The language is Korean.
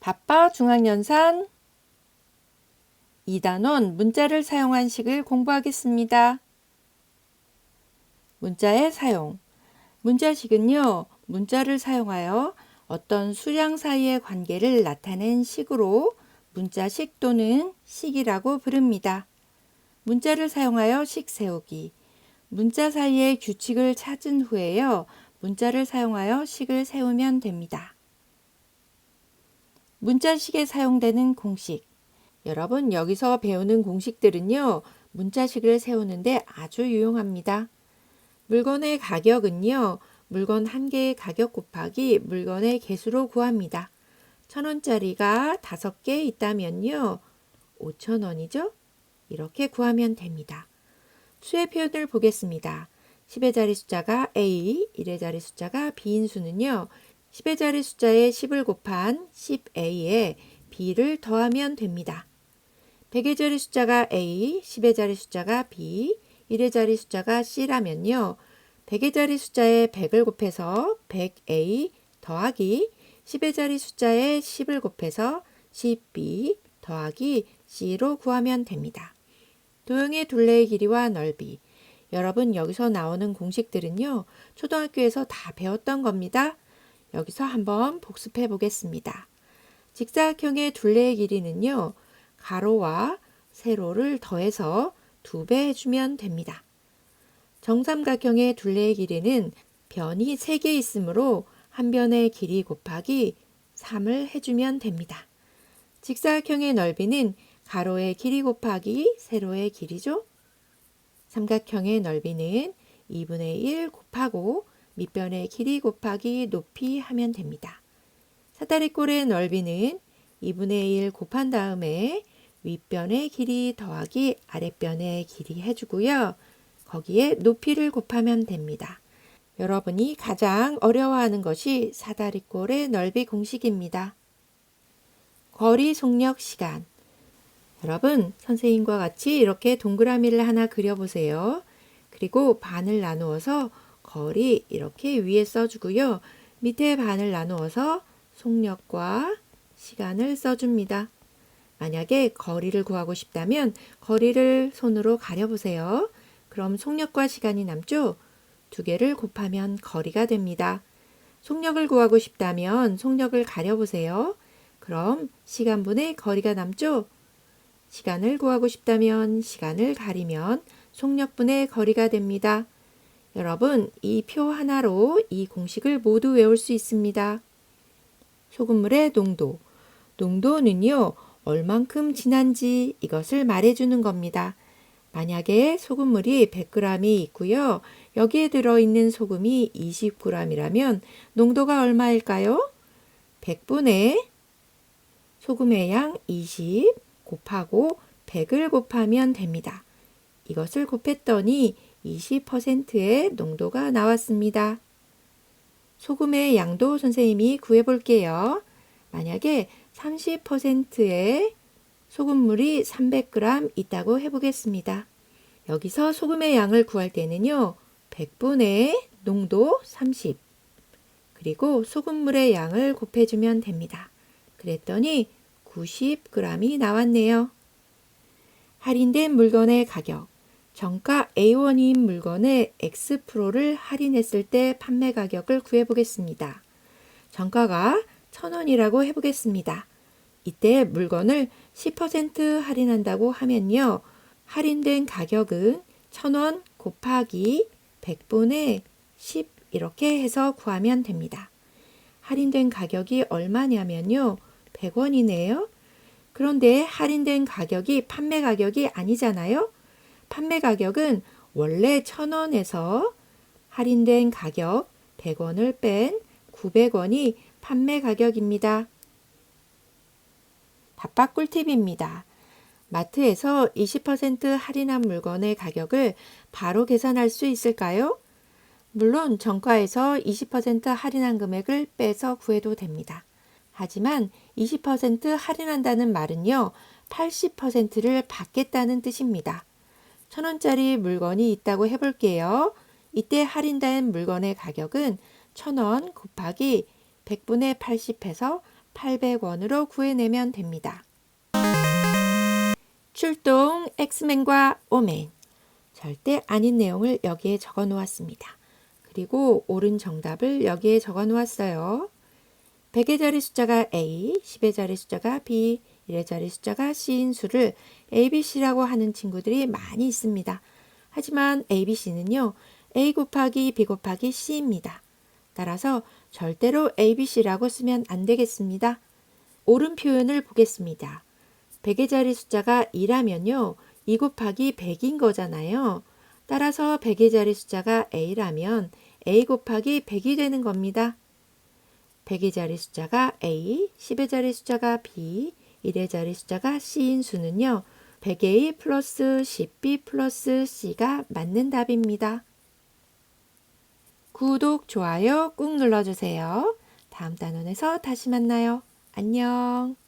바빠 중앙연산 2단원 문자를 사용한 식을 공부하겠습니다. 문자의 사용. 문자식은요, 문자를 사용하여 어떤 수량 사이의 관계를 나타낸 식으로 문자식 또는 식이라고 부릅니다. 문자를 사용하여 식 세우기. 문자 사이의 규칙을 찾은 후에요, 문자를 사용하여 식을 세우면 됩니다. 문자식에 사용되는 공식. 여러분, 여기서 배우는 공식들은요, 문자식을 세우는데 아주 유용합니다. 물건의 가격은요, 물건 한 개의 가격 곱하기 물건의 개수로 구합니다. 천 원짜리가 다섯 개 있다면요, 오천 원이죠? 이렇게 구하면 됩니다. 수의 표현을 보겠습니다. 10의 자리 숫자가 A, 1의 자리 숫자가 B인 수는요, 10의 자리 숫자에 10을 곱한 10A에 B를 더하면 됩니다. 100의 자리 숫자가 A, 10의 자리 숫자가 B, 1의 자리 숫자가 C라면요. 100의 자리 숫자에 100을 곱해서 100A 더하기 10의 자리 숫자에 10을 곱해서 10B 더하기 C로 구하면 됩니다. 도형의 둘레의 길이와 넓이. 여러분 여기서 나오는 공식들은요. 초등학교에서 다 배웠던 겁니다. 여기서 한번 복습해 보겠습니다. 직사각형의 둘레의 길이는요. 가로와 세로를 더해서 두 배 해주면 됩니다. 정삼각형의 둘레의 길이는 변이 3개 있으므로 한 변의 길이 곱하기 3을 해주면 됩니다. 직사각형의 넓이는 가로의 길이 곱하기 세로의 길이죠. 삼각형의 넓이는 2분의 1 곱하고 밑변의 길이 곱하기 높이 하면 됩니다. 사다리꼴의 넓이는 2분의 1 곱한 다음에 윗변의 길이 더하기 아랫변의 길이 해주고요. 거기에 높이를 곱하면 됩니다. 여러분이 가장 어려워하는 것이 사다리꼴의 넓이 공식입니다. 거리 속력 시간. 여러분, 선생님과 같이 이렇게 동그라미를 하나 그려보세요. 그리고 반을 나누어서 거리 이렇게 위에 써주고요. 밑에 반을 나누어서 속력과 시간을 써줍니다. 만약에 거리를 구하고 싶다면 거리를 손으로 가려보세요. 그럼 속력과 시간이 남죠? 두 개를 곱하면 거리가 됩니다. 속력을 구하고 싶다면 속력을 가려보세요. 그럼 시간분의 거리가 남죠? 시간을 구하고 싶다면 시간을 가리면 속력분의 거리가 됩니다. 여러분, 이 표 하나로 이 공식을 모두 외울 수 있습니다. 소금물의 농도. 농도는요, 얼만큼 진한지 이것을 말해주는 겁니다. 만약에 소금물이 100g이 있고요. 여기에 들어있는 소금이 20g이라면 농도가 얼마일까요? 100분의 소금의 양 20 곱하고 100을 곱하면 됩니다. 이것을 곱했더니 20%의 농도가 나왔습니다. 소금의 양도 선생님이 구해 볼게요. 만약에 30%의 소금물이 300g 있다고 해보겠습니다. 여기서 소금의 양을 구할 때는요. 100분의 농도 30 그리고 소금물의 양을 곱해주면 됩니다. 그랬더니 90g이 나왔네요. 할인된 물건의 가격 정가 A1인 물건의 X%를 할인했을 때 판매 가격을 구해 보겠습니다. 정가가 1000원이라고 해 보겠습니다. 이때 물건을 10% 할인한다고 하면요. 할인된 가격은 1000원 곱하기 100분의 10 이렇게 해서 구하면 됩니다. 할인된 가격이 얼마냐면요. 100원이네요. 그런데 할인된 가격이 판매 가격이 아니잖아요. 판매 가격은 원래 1000원에서 할인된 가격 100원을 뺀 900원이 판매 가격입니다. 밥밥 꿀팁입니다. 마트에서 20% 할인한 물건의 가격을 바로 계산할 수 있을까요? 물론 정가에서 20% 할인한 금액을 빼서 구해도 됩니다. 하지만 20% 할인한다는 말은요, 80%를 받겠다는 뜻입니다. 천 원짜리 물건이 있다고 해볼게요. 이때 할인된 물건의 가격은 천 원 곱하기 100분의 80 해서 800원으로 구해내면 됩니다. 출동 엑스맨과 오맨. 절대 아닌 내용을 여기에 적어 놓았습니다. 그리고 옳은 정답을 여기에 적어 놓았어요. 100의 자리 숫자가 A, 10의 자리 숫자가 B, 1의 자리 숫자가 C인 수를 ABC라고 하는 친구들이 많이 있습니다. 하지만 ABC는요, A 곱하기 B 곱하기 C입니다. 따라서 절대로 ABC라고 쓰면 안 되겠습니다. 옳은 표현을 보겠습니다. 100의 자리 숫자가 2라면요, 2 곱하기 100인 거잖아요. 따라서 100의 자리 숫자가 A라면 A 곱하기 100이 되는 겁니다. 100의 자리 숫자가 A, 10의 자리 숫자가 B, 1의 자리 숫자가 C인 수는요. 100A 플러스 10B 플러스 C가 맞는 답입니다. 구독, 좋아요 꾹 눌러주세요. 다음 단원에서 다시 만나요. 안녕.